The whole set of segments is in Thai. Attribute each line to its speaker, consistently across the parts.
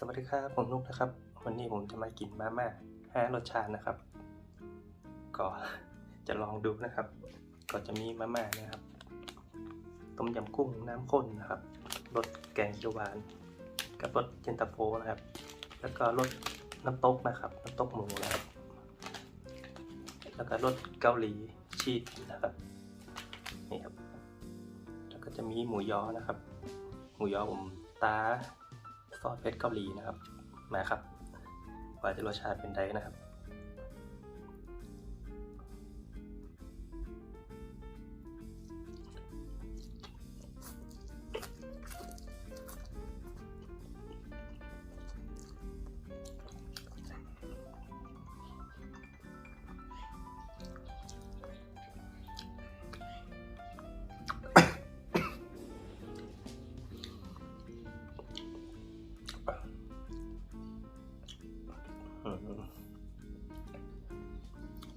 Speaker 1: สวัสดีครับ ผมนุกนะครับ วันนี้ผมจะมากินมาม่าห้ารสชาตินะครับ ก็จะลองดูนะครับ ก็จะมีมาม่านะครับ ต้มยำกุ้งน้ำข้นนะครับรสแกงเขียวหวาน กับรสเย็นตาโฟนะครับ แล้วก็รสน้ำตกนะครับ น้ำตกหมูนะครับ แล้วก็รสเกาหลีชีสนะครับนี่ครับ แล้วก็จะมีหมูยอนะครับ หมูยอผมตา ซอสเพชรเกาหลีนะครับมาครับว่าจะรสชาติเป็นไดนะครับ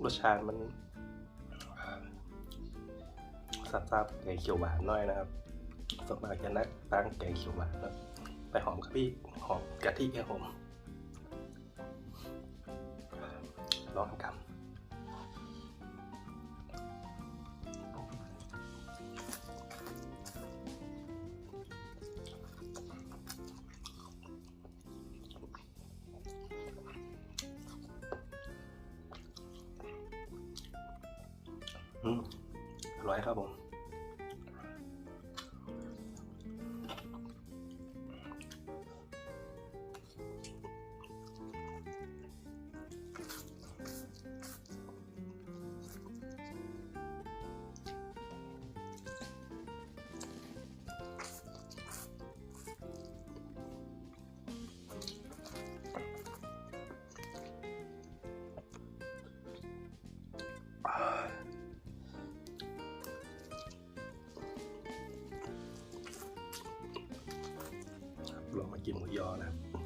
Speaker 1: รสชาติมันซาบๆแกงเขียวหวานน้อยนะครับส่วนมากจะนักตั้งแกงเขียวหวานนะไปหอมกะทิหอมกะทิครับผมลองกัน อร่อยครับผม ลองมา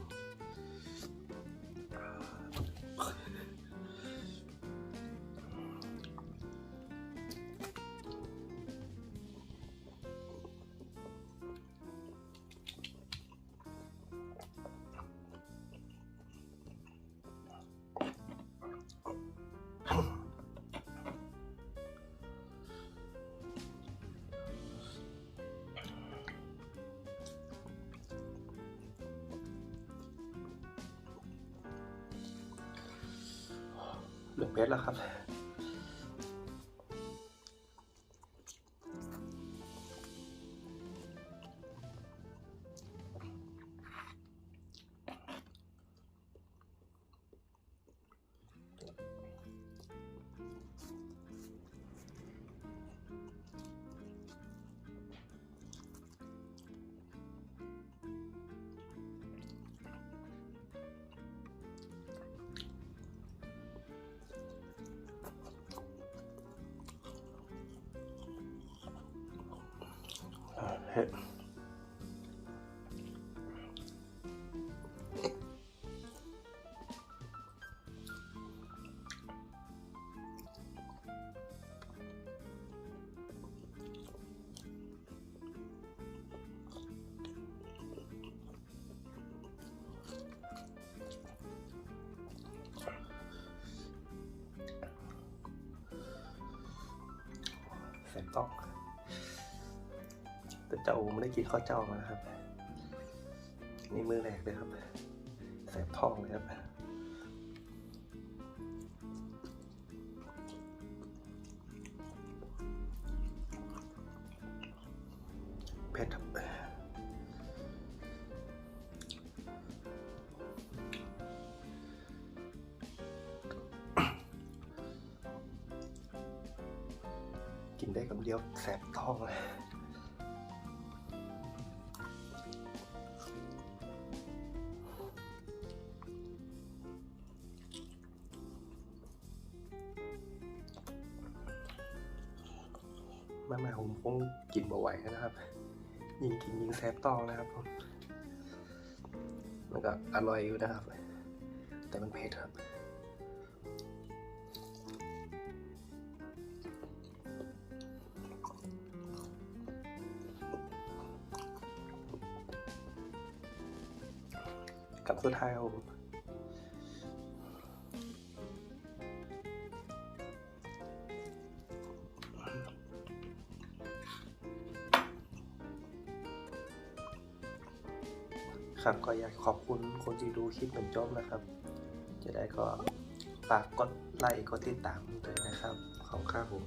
Speaker 1: หนะครับเหลืองเพชรแล้วครับ อ่ เจ้าไม่ได้กินข้าวเจ้ามานะครับ นี่มือแรกเลยครับแสบท้องเลยครับเผ็ดครับกินได้คำเดียวแสบท้องเลย มามาผมคงกินบ่ไหวนะครับ ยิงกินยิงแซบต้องนะครับผมมันก็อร่อยอยู่นะครับ แต่มันเผ็ดครับกับสุดท้ายครั ครับก็อยากขอบคุณคนที่ดูคลิปจนจบนะครับ จะได้ก็ฝากกดไลค์กดติดตามด้วยนะครับขอบคุณครับผม